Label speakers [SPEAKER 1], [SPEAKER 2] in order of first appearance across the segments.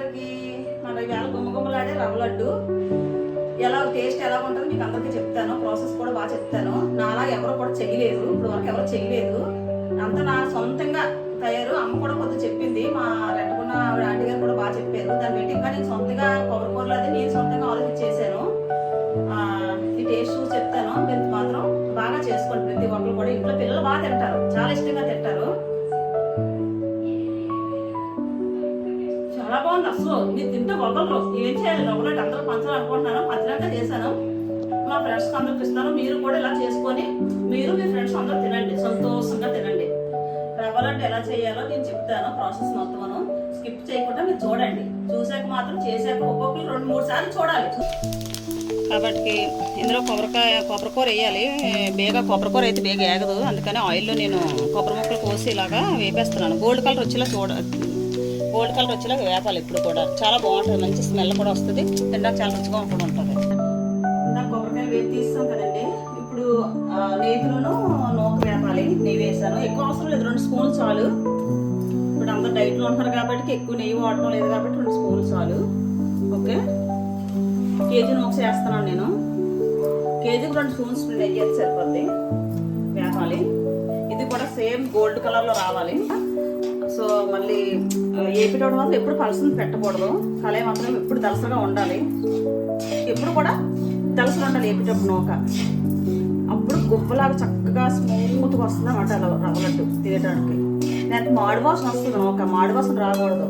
[SPEAKER 1] అందరికీ మన ఈవేళ గుమ్మగుమ్మలాడే రవ్వ లడ్డు. ఎలా టేస్ట్ ఎలా ఉంటుందో మీకు అందరికీ చెప్తాను. ప్రాసెస్ కూడా బాగా చెప్తాను. నాలా ఎవరు కూడా చేయలేదు ఇప్పుడు వరకు ఎవరు చేయలేదు అంతా నా సొంతంగా తయారు. అమ్మ కూడా కొద్దిగా చెప్పింది. మా చాలా మీరు తింటే ఒకరు ఏం చేయాలి? ఒకటి అందరూ పంచాలనుకుంటున్నాను పంచడానికి చేశాను మా ఫ్రెండ్స్కి అందరికి ఇస్తాను మీరు కూడా ఇలా చేసుకొని మీరు మీ ఫ్రెండ్స్ అందరూ తినండి. సంతోషంగా తినండి. రవ్వాలంటే ఎలా చేయాలో నేను చెప్తాను. ప్రాసెస్ మొత్తం స్కిప్ చేయకుండా మీరు చూడండి. చూసాక మాత్రం చేసాక ఒక్కొక్కరు రెండు మూడు సార్లు చూడాలి. కాబట్టి ఇందులో కొబ్బరికాయ కొబ్బరికూర వేయాలి. బేగా కొబ్బరికూర అయితే బేగ ఏగదు. అందుకని ఆయిల్లో నేను కొబ్బరి ముక్కలు కోసి ఇలాగా వేపేస్తున్నాను. గోల్డ్ కలర్ వచ్చేలా చూడ గోల్డ్ కలర్ వచ్చేలాగా వేపాలి ఇప్పుడు కూడా. చాలా బాగుంటుంది మంచి స్మెల్ కూడా వస్తుంది. తిండానికి చాలా రుచిగా కూడా ఉంటుంది. కొబ్బరికాయ వేపు తీస్తాం కదండి. ఇప్పుడు ఆ, నేతిలోనూ నూక వేపాలి. నెయ్యి వేసాను. ఎక్కువ అవసరం లేదు. రెండు స్పూన్లు చాలు. ఇప్పుడు అందరు డైట్లో ఉంటారు కాబట్టి ఎక్కువ నెయ్యి వాడటం లేదు కాబట్టి రెండు స్పూన్లు చాలు. ఓకే? కేజీ నూక చేస్తున్నాను నేను. కేజీకి రెండు స్పూన్స్ నెయ్యి అయితే సరిపోద్ది. వేపాలి. ఇది కూడా సేమ్ గోల్డ్ కలర్లో రావాలి. సో మళ్ళీ ఆ, ఏపిటోడు మాత్రం ఎప్పుడు పలసలు పెట్టకూడదు. కళాయి మాత్రం ఎప్పుడు దలసగా ఉండాలి. ఎప్పుడు కూడా దలసలు ఉండాలి ఏపిటప్పుడు నూక. అప్పుడు గుబ్బలాగా చక్కగా స్మూత్గా వస్తుంది అన్నమాట అలా రవ్వలట్టు తినేటానికి. లేకపోతే మాడి వాసన వస్తుంది నూక. మాడి వాసన రాకూడదు.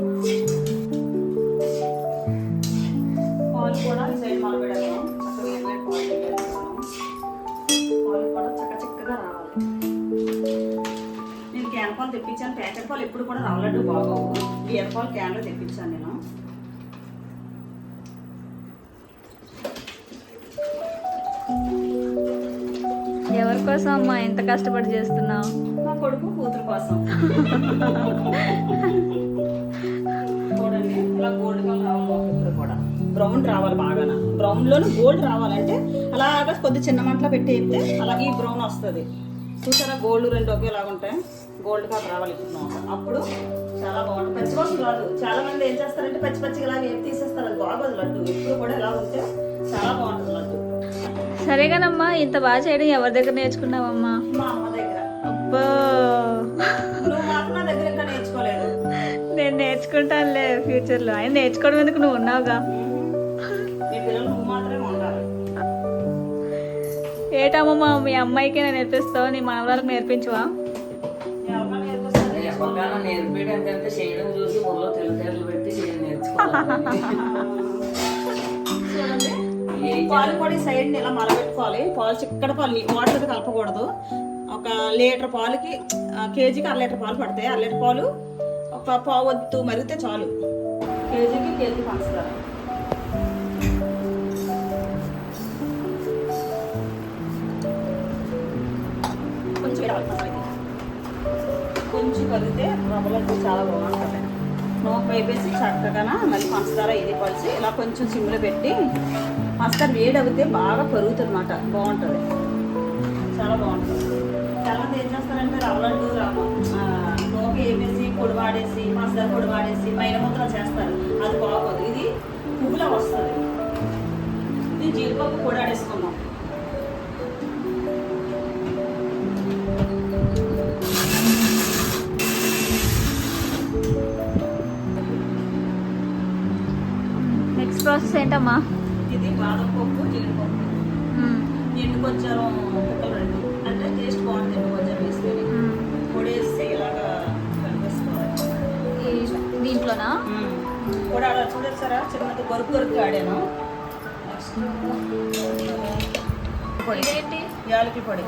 [SPEAKER 1] పాలు ఎప్పుడు కూడా రావాలంటే బాగోవు బియ్యం పాలు క్యాన్లో తెప్పించాను నేను.
[SPEAKER 2] ఎవరి కోసం అమ్మా ఎంత కష్టపడి చేస్తున్నావు?
[SPEAKER 1] మా కొడుకు కూతురు కోసం. చూడండి ఇలా గోల్డ్ కలర్ రావాలి ఇప్పుడు కూడా. బ్రౌన్ రావాలి బాగా బ్రౌన్లోనే గోల్డ్ రావాలంటే అలాగా కొద్ది చిన్న మంటలో పెట్టి వేస్తే అలాగే ఈ బ్రౌన్ వస్తుంది. చూసారా గోల్డ్ రెండు ఒకేలాగా ఉంటాయి గోల్డ్ కలర్ రావాలి. అప్పుడు చాలా బాగుంటుంది పచ్చి కోసం రాదు చాలా మంది ఏం చేస్తారంటే పచ్చి పచ్చిగా ఇలా వేపు తీసేస్తారు అది బాగోదు లడ్డు. ఎప్పుడు కూడా ఎలా ఉంటే చాలా బాగుంటుంది లడ్డు.
[SPEAKER 2] సరేగానమ్మా ఇంత బాగా చేయడం ఎవరి దగ్గర నేర్చుకున్నావమ్మా?
[SPEAKER 1] మా అమ్మ దగ్గర.
[SPEAKER 2] అబ్బో.
[SPEAKER 1] నువ్వు మాత్రం నా దగ్గర ఇంకా నేర్చుకోలేదు.
[SPEAKER 2] నేను నేర్చుకుంటానులే ఫ్యూచర్లో. ఆయన నేర్చుకోవడం ఎందుకు నువ్వు ఉన్నావుగా? ఏటమ్మమ్మా మీ అమ్మాయికి నేను నేర్పిస్తావు? నీ మనవరాలకు నేర్పించవా?
[SPEAKER 3] ఎవరికైనా నేర్పించడం కంటే చేయడం చూసి ఊళ్ళో పెట్టి నేర్చుకోవాలి.
[SPEAKER 1] పాలు కూడా ఈ సైడ్ ఇలా మలబెట్టుకోవాలి పాలు చిక్కడ పాలు నీ- వాటర్ కలపకూడదు. ఒక లీటర్ పాలుకి కేజీకి అర లీటర్ పాలు పడతాయి. అర లీటర్ పాలు ఒక పావు వంతు మరిగితే చాలు. కేజీకి కేజీ పంచుతారు? కొంచెం నుంచి మసాలాకి. కొంచెం కలిగితే చాలా బాగుంటుంది. నూక వేపేసి చక్కగా మళ్ళీ పంచదార ఇది కలిసి ఇలా కొంచెం సిమ్లో పెట్టి పంచదార వేడి బాగా పెరుగుతుంది అన్నమాట బాగుంటుంది. చాలా బాగుంటుంది. తర్వాత ఏం చేస్తారంటే రవ్వలడ్డు రవ్వ ఆ, వేపేసి పొడి వాడేసి పంచదార పొడి వాడేసి పైన ముద్ర చేస్తారు. అది బాగోదు. ఇది పువ్వులా వస్తుంది. ఇది జీడిపప్పు పొడి
[SPEAKER 2] ఆడేసుకుందాం. ప్రాసెస్ ఏంటమ్మా?
[SPEAKER 1] ఇది బాదం పప్పు జీడిపప్పు కొంచెం ముక్కలు రెండు. అంటే టేస్ట్ బాగుంటుంది కొంచెం వేస్తే. ఇలాగా
[SPEAKER 2] దీంట్లోనా?
[SPEAKER 1] పొడి ఆడ చూడొచ్చారా చిన్నది గొరుకు గొరుకు ఆడాను. పొడి.
[SPEAKER 2] ఇదేంటి?
[SPEAKER 1] యాలకి పొడి.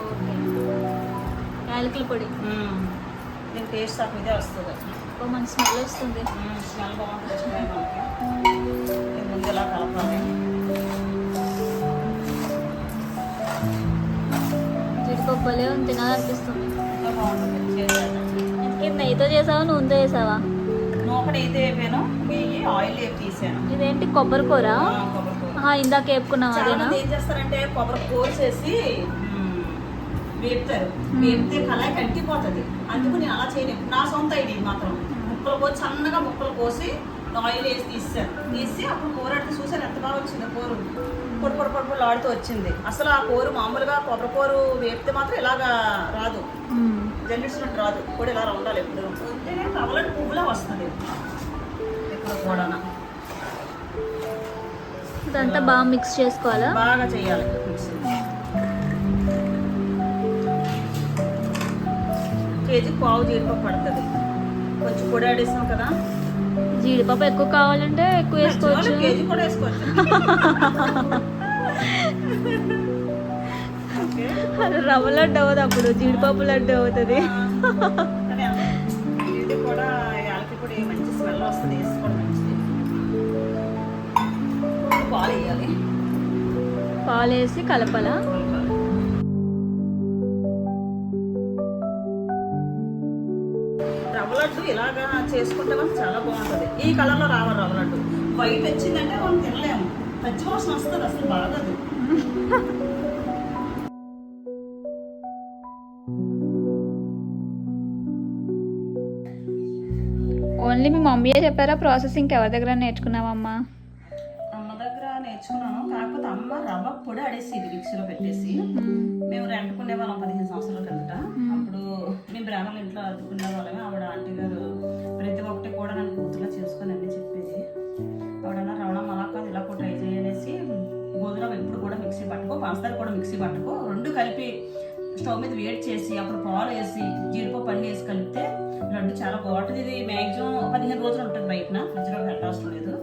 [SPEAKER 2] యాలకుల పొడి.
[SPEAKER 1] దీని టేస్ట్ నాకు ఇదే వస్తుంది.
[SPEAKER 2] మంచి స్మెల్ వస్తుంది.
[SPEAKER 1] స్మెల్ బాగుంటుంది. స్మెల్ మనకి ఇది ముందు ఇలా కలపాలి.
[SPEAKER 2] జీడిపప్పు భలే ఉంది తినాలనిపిస్తుంది.
[SPEAKER 1] ఇంకా బాగుంటుంది
[SPEAKER 2] నెయ్యితో చేసావా నూనెతో చేసావా?
[SPEAKER 1] నూకడ అయితే వేపాను నెయ్యి ఆయిల్ వేపి తీసాను.
[SPEAKER 2] ఇదేంటి కొబ్బరి కూర? ఇందాక వేపుకున్నావు
[SPEAKER 1] చాలా
[SPEAKER 2] అదేనా?
[SPEAKER 1] ఏం చేస్తారంటే కొబ్బరి కోసేసి వేపుతారు. వేపితే కళాయి కంటిపోతుంది. అందుకు నేను అలా చేయను. నా సొంత ఐడి మాత్రం. ముక్కలు కోసి సన్నగా ముక్కలు కోసి ఆయిల్ వేసి తీసాను తీసి అప్పుడు కూర అంటే చూసాను ఎంత బాగా వచ్చింది కూర. పొడి పొడి పొడి పొడి ఆడుతూ వచ్చింది. అసలు ఆ కూర మామూలుగా కొబ్బరి కూర వేపితే మాత్రం ఇలాగా రాదు. జల్లించినట్టు రాదు. కూడా ఇలా ఉండాలి ఎప్పుడు. ఉంటేనే రవ్వలట్టు పువ్వులా వస్తుంది. ఇప్పుడు కూడా
[SPEAKER 2] ఇదంతా బాగా మిక్స్ చేసుకోవాలా?
[SPEAKER 1] బాగా చేయాలి. మిక్సీ కేజీ పావు జీడిపప్పు పడుతుంది. కొంచెం పొడి ఆడేసాం కదా?
[SPEAKER 2] జీడిపప్పు ఎక్కువ కావాలంటే ఎక్కువ వేసుకోవచ్చు. రవ్వ లడ్డు అవ్వదు అప్పుడు జీడిపప్పు లడ్డు అవుతుంది.
[SPEAKER 1] కానీ ఇది కూడా రవ్వ లడ్డు ఇలాగా చేసుకుంటే మనకు చాలా బాగుంటుంది. ఈ కలర్లో రావాలి రవ్వ లడ్డు. వైట్ వచ్చిందంటే మనం తినలేము. పచ్చి వాసన వస్తుంది అసలు బాగదు
[SPEAKER 2] ఓన్లీ మీ మమ్మీయే చెప్పారా ప్రాసెస్ ఇంకెవరి దగ్గర నేర్చుకున్నావమ్మా?
[SPEAKER 1] అమ్మ దగ్గర నేర్చుకున్నాను. కాకపోతే అమ్మ రవ్వ పొడి ఇది మిక్సీలో పెట్టేసి. మేము రెంట్కునే వాళ్ళం పదిహేను సంవత్సరాల స్టవ్ మీద వేడి చేసి అప్పుడు పాలు వేసి జీడిపప్పు అన్ని వేసి కలిపితే లడ్డు చాలా బాగుంటుంది. ఇది మ్యాక్సిమం పదిహేను రోజులు ఉంటుంది బయటన. ఫ్రిడ్జ్లో పెట్టాల్సిన లేదు.